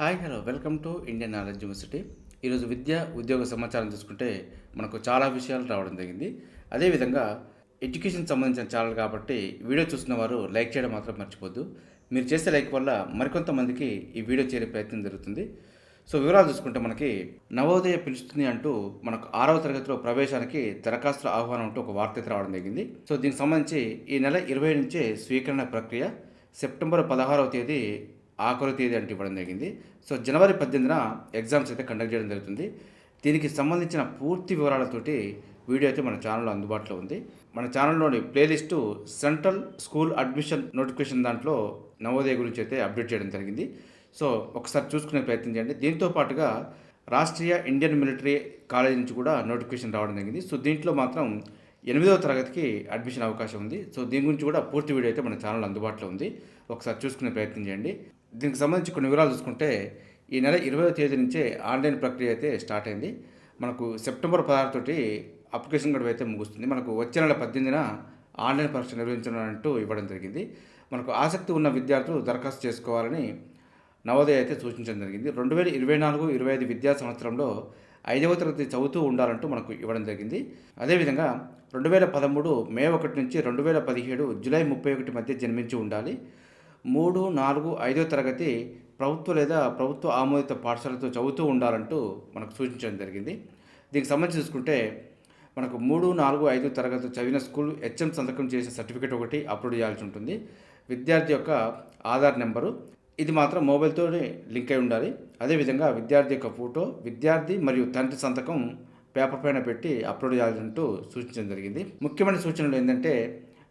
Hi hello. Welcome to Indian knowledge university. ఈరోజు విద్య ఉద్యోగ సమాచారం చూసుకుంటే మనకు చాలా విషయాలు రావడం జరిగింది. అదేవిధంగా ఎడ్యుకేషన్ సంబంధించిన ఛానల్ కాబట్టి వీడియో చూసిన వారు లైక్ చేయడం మాత్రం మర్చిపోద్దు. మీరు చేసే లైక్ వల్ల మరికొంతమందికి ఈ వీడియో చేరే ప్రయత్నం జరుగుతుంది. సో వివరాలు చూసుకుంటే మనకి నవోదయ పిలుస్తుంది అంటూ మనకు ఆరవ తరగతిలో ప్రవేశానికి దరఖాస్తుల ఆహ్వానం అంటూ ఒక వార్త అయితే రావడం జరిగింది. సో దీనికి సంబంధించి ఈ నెల ఇరవై నుంచే స్వీకరణ ప్రక్రియ సెప్టెంబర్ పదహారవ తేదీ ఆఖరి తేదీ అంటే ఇవ్వడం జరిగింది. సో జనవరి పద్దెనిమిదిన ఎగ్జామ్స్ అయితే కండక్ట్ చేయడం జరుగుతుంది. దీనికి సంబంధించిన పూర్తి వివరాలతోటి వీడియో అయితే మన ఛానల్లో అందుబాటులో ఉంది. మన ఛానల్లోని playlist central school admission notification దాంట్లో నవోదయ గురించి అయితే అప్డేట్ చేయడం జరిగింది. సో ఒకసారి చూసుకునే ప్రయత్నం చేయండి. దీంతో పాటుగా రాష్ట్రీయ ఇండియన్ మిలిటరీ కాలేజ్ నుంచి కూడా నోటిఫికేషన్ రావడం జరిగింది. సో దీంట్లో మాత్రం ఎనిమిదవ తరగతికి అడ్మిషన్ అవకాశం ఉంది. సో దీని గురించి కూడా పూర్తి వీడియో అయితే మన ఛానల్ అందుబాటులో ఉంది. ఒకసారి చూసుకునే ప్రయత్నం చేయండి. దీనికి సంబంధించి కొన్ని వివరాలు చూసుకుంటే ఈ నెల ఇరవై తేదీ నుంచే ఆన్లైన్ ప్రక్రియ అయితే స్టార్ట్ అయింది. మనకు సెప్టెంబర్ పదహారు తోటి అప్లికేషన్ గడువు అయితే ముగుస్తుంది. మనకు వచ్చే నెల పద్దెనిమిదిన ఆన్లైన్ పరీక్ష నిర్వహించనున్నట్టు ఇవ్వడం జరిగింది. మనకు ఆసక్తి ఉన్న విద్యార్థులు దరఖాస్తు చేసుకోవాలని నవోదయ అయితే సూచించడం జరిగింది. రెండు వేల ఇరవై నాలుగు ఇరవై ఐదు విద్యా సంవత్సరంలో ఐదవ తరగతి చదువుతూ ఉండాలంటూ మనకు ఇవ్వడం జరిగింది. అదేవిధంగా రెండు వేల పదమూడు మే ఒకటి నుంచి రెండు వేల పదిహేడు జూలై ముప్పై ఒకటి మధ్య జన్మించి ఉండాలి. మూడు నాలుగు ఐదో తరగతి ప్రభుత్వ లేదా ప్రభుత్వ ఆమోదిత పాఠశాలతో చదువుతూ ఉండాలంటూ మనకు సూచించడం జరిగింది. దీనికి సంబంధించి చూసుకుంటే మనకు మూడు నాలుగు ఐదు తరగతి చదివిన స్కూల్ హెచ్ఎం సంతకం చేసిన సర్టిఫికేట్ ఒకటి అప్లోడ్ చేయాల్సి ఉంటుంది. విద్యార్థి యొక్క ఆధార్ నెంబరు ఇది మాత్రం మొబైల్తోనే లింక్ అయి ఉండాలి. అదేవిధంగా విద్యార్థి యొక్క ఫోటో విద్యార్థి మరియు తండ్రి సంతకం పేపర్ పైన పెట్టి అప్లోడ్ చేయాలంటూ సూచించడం జరిగింది. ముఖ్యమైన సూచనలు ఏంటంటే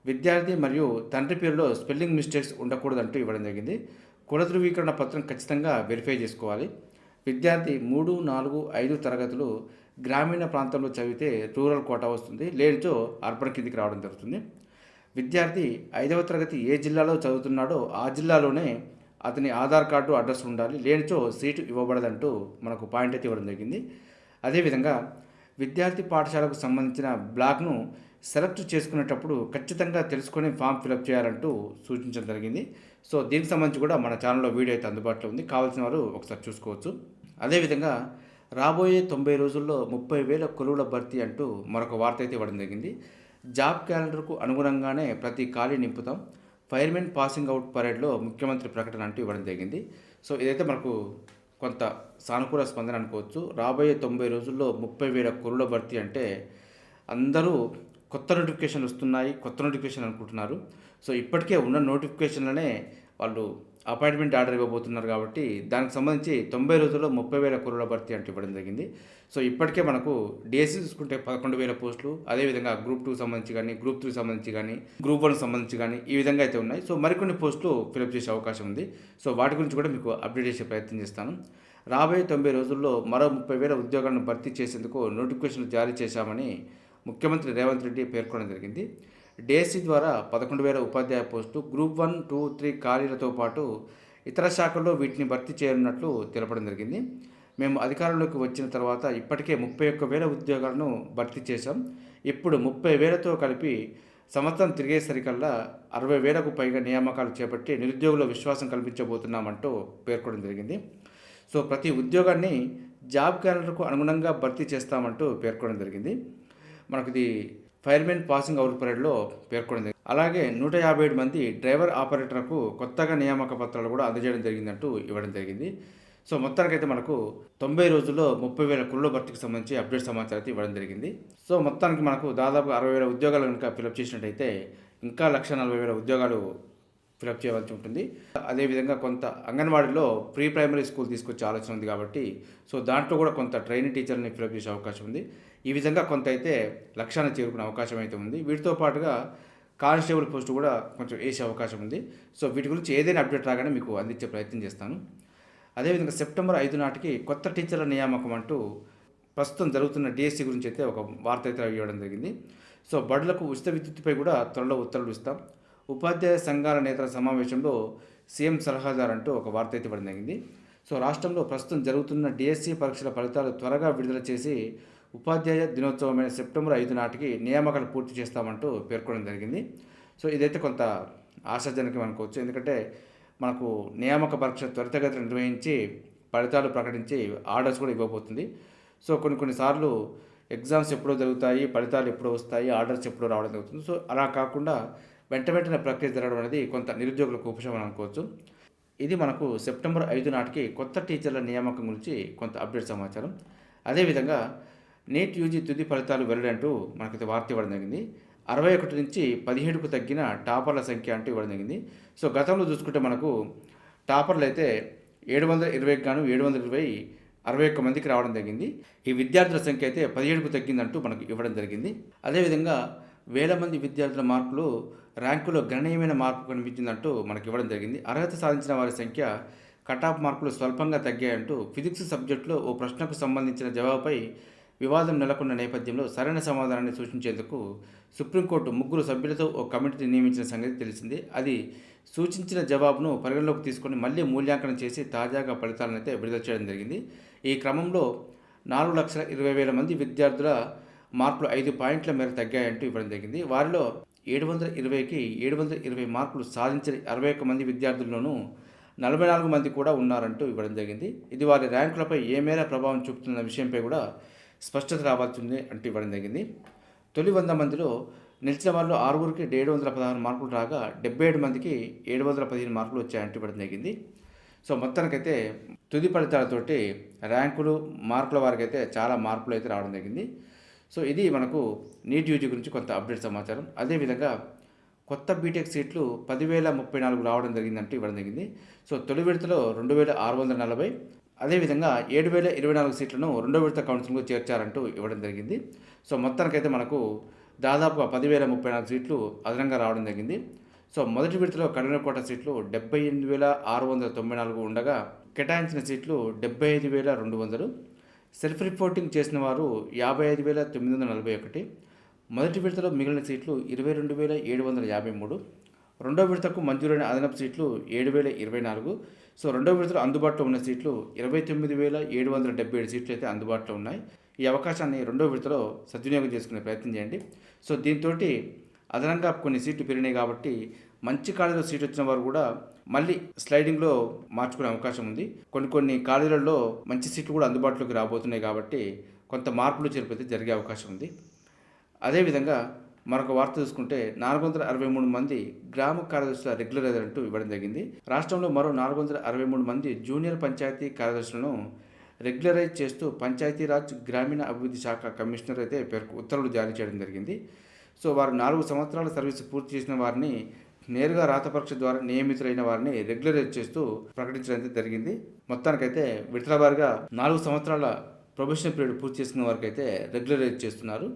విద్యార్థి మరియు తండ్రి పేరులో స్పెల్లింగ్ మిస్టేక్స్ ఉండకూడదంటూ ఇవ్వడం జరిగింది. కుల ధృవీకరణ పత్రం ఖచ్చితంగా వెరిఫై చేసుకోవాలి. విద్యార్థి మూడు నాలుగు ఐదు తరగతులు గ్రామీణ ప్రాంతంలో చదివితే రూరల్ కోటా వస్తుంది. లేనిచో అర్బన్ కిందికి రావడం జరుగుతుంది. విద్యార్థి ఐదవ తరగతి ఏ జిల్లాలో చదువుతున్నాడో ఆ జిల్లాలోనే అతని ఆధార్ కార్డు అడ్రస్ ఉండాలి. లేనిచో సీటు ఇవ్వబడదంటూ మనకు పాయింట్ అయితే ఇవ్వడం జరిగింది. అదేవిధంగా విద్యార్థి పాఠశాలకు సంబంధించిన బ్లాక్ను సెలెక్ట్ చేసుకునేటప్పుడు ఖచ్చితంగా తెలుసుకొని ఫామ్ ఫిలప్ చేయాలంటూ సూచించడం జరిగింది. సో దీనికి సంబంధించి కూడా మన ఛానల్లో వీడియో అయితే అందుబాటులో ఉంది. కావాల్సిన వారు ఒకసారి చూసుకోవచ్చు. అదేవిధంగా రాబోయే తొంభై రోజుల్లో ముప్పై వేల కొలువుల భర్తీ అంటూ మరొక వార్త అయితే ఇవ్వడం జరిగింది. జాబ్ క్యాలెండర్కు అనుగుణంగానే ప్రతి ఖాళీ నింపుతాం. ఫైర్మెన్ పాసింగ్ అవుట్ పరేడ్లో ముఖ్యమంత్రి ప్రకటన అంటూ ఇవ్వడం జరిగింది. సో ఇదైతే మనకు కొంత సానుకూల స్పందన అనుకోవచ్చు. రాబోయే తొంభై రోజుల్లో ముప్పై వేల కొలువుల భర్తీ అంటే అందరూ కొత్త నోటిఫికేషన్లు వస్తున్నాయి కొత్త నోటిఫికేషన్ అనుకుంటున్నారు. సో ఇప్పటికే ఉన్న నోటిఫికేషన్లనే వాళ్ళు అపాయింట్మెంట్ ఆర్డర్ ఇవ్వబోతున్నారు కాబట్టి దానికి సంబంధించి తొంభై రోజుల్లో ముప్పై వేల కురుల భర్తీ అంటూ ఇవ్వడం జరిగింది. సో ఇప్పటికే మనకు డిఎస్సి చూసుకుంటే పదకొండు వేల పోస్టులు అదేవిధంగా గ్రూప్ టూ సంబంధించి కానీ గ్రూప్ త్రీ సంబంధించి కానీ గ్రూప్ వన్ సంబంధించి కానీ ఈ విధంగా అయితే ఉన్నాయి. సో మరికొన్ని పోస్టులు ఫిలప్ చేసే అవకాశం ఉంది. సో వాటి గురించి కూడా మీకు అప్డేట్ చేసే ప్రయత్నం చేస్తాను. రాబోయే తొంభై రోజుల్లో మరో ముప్పై వేల ఉద్యోగాలను భర్తీ చేసేందుకు నోటిఫికేషన్లు జారీ చేశామని ముఖ్యమంత్రి రేవంత్ రెడ్డి పేర్కొనడం జరిగింది. డిఎస్సి ద్వారా పదకొండు వేల ఉపాధ్యాయ post group one two three ఖాళీలతో పాటు ఇతర శాఖల్లో వీటిని భర్తీ చేయనున్నట్లు తెలపడం జరిగింది. మేము అధికారంలోకి వచ్చిన తర్వాత ఇప్పటికే ముప్పై ఒక్క వేల ఉద్యోగాలను భర్తీ చేశాం. ఇప్పుడు ముప్పై వేలతో కలిపి సంవత్సరం తిరిగేసరికల్లా అరవై వేలకు పైగా నియామకాలు చేపట్టి నిరుద్యోగుల విశ్వాసం కల్పించబోతున్నామంటూ పేర్కొనడం జరిగింది. సో ప్రతి ఉద్యోగాన్ని జాబ్ క్యాలెండర్కు అనుగుణంగా భర్తీ చేస్తామంటూ పేర్కొనడం జరిగింది. మనకు ఇది ఫైర్మెన్ పాసింగ్ అవుట్ పరేడ్లో పేర్కొంది అలాగే నూట యాభై ఏడు మంది డ్రైవర్ ఆపరేటర్కు కొత్తగా నియామక పత్రాలు కూడా అందజేయడం జరిగిందంటూ ఇవ్వడం జరిగింది. సో మొత్తానికైతే మనకు తొంభై రోజుల్లో ముప్పై వేల కుళ్ళ భర్తీకి సంబంధించి అప్డేట్ సమాచారం అయితే ఇవ్వడం జరిగింది. సో మొత్తానికి మనకు దాదాపు అరవై వేల ఉద్యోగాలు కనుక ఫిలప్ చేసినట్టయితే ఇంకా లక్ష నలభై వేల ఉద్యోగాలు ఫిలప్ చేయవలసి ఉంటుంది. అదేవిధంగా కొంత అంగన్వాడీలో ప్రీ ప్రైమరీ స్కూల్ తీసుకొచ్చే ఆలోచన ఉంది కాబట్టి సో దాంట్లో కూడా కొంత ట్రైనింగ్ టీచర్ని ఫిలప్ చేసే అవకాశం ఉంది. ఈ విధంగా కొంత అయితే లక్ష్యాన్ని చేరుకునే అవకాశం అయితే ఉంది. వీటితో పాటుగా కానిస్టేబుల్ పోస్ట్ కూడా కొంచెం వేసే అవకాశం ఉంది. సో వీటి గురించి ఏదైనా అప్డేట్ రాగానే మీకు అందించే ప్రయత్నం చేస్తాను. అదేవిధంగా సెప్టెంబర్ ఐదు నాటికి కొత్త టీచర్ల నియామకం అంటూ ప్రస్తుతం జరుగుతున్న డిఎస్సి గురించి అయితే ఒక వార్త అయితే ఇవ్వడం జరిగింది. సో బడులకు ఉచిత విద్యుత్పై కూడా త్వరలో ఉత్తర్వులు ఇస్తాం. ఉపాధ్యాయ సంఘాల నేతల సమావేశంలో సీఎం సలహాదారు అంటూ ఒక వార్త అయితే ఇవ్వడం జరిగింది. సో రాష్ట్రంలో ప్రస్తుతం జరుగుతున్న డిఎస్సి పరీక్షల ఫలితాలు త్వరగా విడుదల చేసి ఉపాధ్యాయ దినోత్సవమైన సెప్టెంబర్ ఐదు నాటికి నియామకాలు పూర్తి చేస్తామంటూ పేర్కొనడం జరిగింది. సో ఇదైతే కొంత ఆశాజనకం అనుకోవచ్చు. ఎందుకంటే మనకు నియామక పరీక్ష త్వరితగతిన నిర్వహించి ఫలితాలు ప్రకటించి ఆర్డర్స్ కూడా ఇవ్వబోతుంది. సో కొన్ని కొన్నిసార్లు ఎగ్జామ్స్ ఎప్పుడో జరుగుతాయి ఫలితాలు ఎప్పుడో వస్తాయి ఆర్డర్స్ ఎప్పుడో రావడం జరుగుతుంది. సో అలా కాకుండా వెంట వెంటనే ప్రక్రియ జరగడం అనేది కొంత నిరుద్యోగులకు ఉపశమనం అనుకోవచ్చు. ఇది మనకు సెప్టెంబర్ ఐదు నాటికి కొత్త టీచర్ల నియామకం గురించి కొంత అప్డేట్ సమాచారం. అదేవిధంగా నీట్ యూజీ తుది ఫలితాలు వెల్లడంటూ మనకైతే వార్త ఇవ్వడం జరిగింది. అరవై ఒకటి నుంచి పదిహేడుకు తగ్గిన టాపర్ల సంఖ్య అంటూ ఇవ్వడం జరిగింది. సో గతంలో చూసుకుంటే మనకు టాపర్లు అయితే ఏడు వందల ఇరవైకి గాను ఏడు వందల ఇరవై అరవై ఒక్క మందికి రావడం జరిగింది. ఈ విద్యార్థుల సంఖ్య అయితే పదిహేడుకు తగ్గిందంటూ మనకు ఇవ్వడం జరిగింది. అదేవిధంగా వేల మంది విద్యార్థుల మార్కులు ర్యాంకులో గణనీయమైన మార్పు కనిపించిందంటూ మనకి ఇవ్వడం జరిగింది. అర్హత సాధించిన వారి సంఖ్య కటాఫ్ మార్కులు స్వల్పంగా తగ్గాయంటూ ఫిజిక్స్ సబ్జెక్టులో ఓ ప్రశ్నకు సంబంధించిన జవాబుపై వివాదం నెలకొన్న నేపథ్యంలో సరైన సమాధానాన్ని సూచించేందుకు సుప్రీంకోర్టు ముగ్గురు సభ్యులతో ఓ కమిటీని నియమించిన సంగతి తెలిసింది. అది సూచించిన జవాబును పరిగణలోకి తీసుకొని మళ్ళీ మూల్యాంకనం చేసి తాజాగా ఫలితాలను అయితే విడుదల చేయడం జరిగింది. ఈ క్రమంలో నాలుగు లక్షల ఇరవై వేల మంది విద్యార్థుల మార్కులు ఐదు పాయింట్ల మేర తగ్గాయంటూ ఇవ్వడం జరిగింది. వారిలో ఏడు వందల ఇరవైకి ఏడు వందల ఇరవై మార్కులు సాధించిన అరవై ఒక్క మంది విద్యార్థుల్లోనూ నలభై నాలుగు మంది కూడా ఉన్నారంటూ ఇవ్వడం జరిగింది. ఇది వారి ర్యాంకులపై ఏ మేర ప్రభావం చూపుతున్న విషయంపై కూడా స్పష్టత రావాల్సింది అంటూ ఇవ్వడం జరిగింది. తొలి వంద మందిలో నిలిచిన వాళ్ళు ఆరుగురికి ఏడు వందల పదహారు మార్కులు రాగా డెబ్బై ఏడు మందికి ఏడు వందల పదిహేను మార్కులు వచ్చాయంటూ ఇవ్వడం జరిగింది. సో మొత్తానికైతే తుది ఫలితాలతోటి ర్యాంకులు మార్కుల వారికి అయితే చాలా మార్పులు అయితే రావడం జరిగింది. సో ఇది మనకు నీట్ యూజీ గురించి కొంత అప్డేట్ సమాచారం. అదేవిధంగా కొత్త బీటెక్ సీట్లు పదివేల ముప్పై నాలుగు రావడం జరిగిందంటూ ఇవ్వడం జరిగింది. సో తొలి విడతలో రెండు వేల ఆరు వందల నలభై అదేవిధంగా ఏడు వేల ఇరవై నాలుగు సీట్లను రెండో విడత కౌన్సిలింగ్లో చేర్చారంటూ ఇవ్వడం జరిగింది. సో మొత్తానికైతే మనకు దాదాపుగా పదివేల ముప్పై నాలుగు సీట్లు అదనంగా రావడం జరిగింది. సో మొదటి విడతలో కఠినకోట సీట్లు డెబ్బై ఎనిమిది వేల ఆరు వందల తొంభై నాలుగు ఉండగా కేటాయించిన సీట్లు డెబ్బై ఐదు వేల రెండు వందలు సెల్ఫ్ రిపోర్టింగ్ చేసిన వారు యాభై ఐదు వేల తొమ్మిది వందల నలభై ఒకటి మొదటి విడతలో మిగిలిన సీట్లు ఇరవై రెండు వేల ఏడు వందల యాభై మూడు రెండో విడతకు మంజూరైన అదనపు సీట్లు ఏడు వేల ఇరవై నాలుగు. సో రెండో విడతలో అందుబాటులో ఉన్న సీట్లు ఇరవై తొమ్మిది వేల ఏడు వందల డెబ్బై ఏడు సీట్లు అయితే అందుబాటులో ఉన్నాయి. ఈ అవకాశాన్ని రెండో విడతలో సద్వినియోగం చేసుకునే ప్రయత్నం చేయండి. సో దీంతో అదనంగా కొన్ని సీట్లు పెరిగినాయి కాబట్టి మంచి కాలేజీలో సీట్ వచ్చిన వారు కూడా మళ్ళీ స్లైడింగ్లో మార్చుకునే అవకాశం ఉంది. కొన్ని కొన్ని కాలేజీలలో మంచి సీట్లు కూడా అందుబాటులోకి రాబోతున్నాయి కాబట్టి కొంత మార్పులు చేరిపోతే జరిగే అవకాశం ఉంది. అదేవిధంగా మరొక వార్త చూసుకుంటే నాలుగు వందల అరవై మూడు మంది గ్రామ కార్యదర్శుల రెగ్యులరైజర్ అంటూ ఇవ్వడం జరిగింది. రాష్ట్రంలో మరో నాలుగు వందల అరవై మూడు మంది జూనియర్ పంచాయతీ కార్యదర్శులను రెగ్యులరైజ్ చేస్తూ పంచాయతీరాజ్ గ్రామీణ అభివృద్ధి శాఖ కమిషనర్ అయితే పేర్కొ ఉత్తర్వులు జారీ చేయడం జరిగింది. సో వారు నాలుగు సంవత్సరాల సర్వీస్ పూర్తి చేసిన వారిని నేరుగా రాత పరీక్ష ద్వారా నియమితులైన వారిని రెగ్యులరైజ్ చేస్తూ ప్రకటించడం అయితే జరిగింది. మొత్తానికైతే విడతల వారిగా నాలుగు సంవత్సరాల ప్రొఫెషనల్ పీరియడ్ పూర్తి చేసిన వారికి అయితే రెగ్యులరైజ్ చేస్తున్నారు.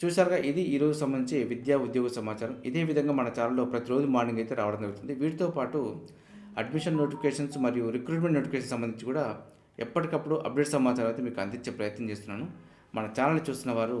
చూసారుగా ఇది ఈరోజు సంబంధించి విద్యా ఉద్యోగ సమాచారం. ఇదే విధంగా మన ఛానల్లో ప్రతిరోజు మార్నింగ్ అయితే రావడం జరుగుతుంది. వీటితో పాటు అడ్మిషన్ నోటిఫికేషన్స్ మరియు రిక్రూట్మెంట్ నోటిఫికేషన్ సంబంధించి కూడా ఎప్పటికప్పుడు అప్డేట్ సమాచారం అయితే మీకు అందించే ప్రయత్నం చేస్తున్నాను. మన ఛానల్ చూస్తున్న వారు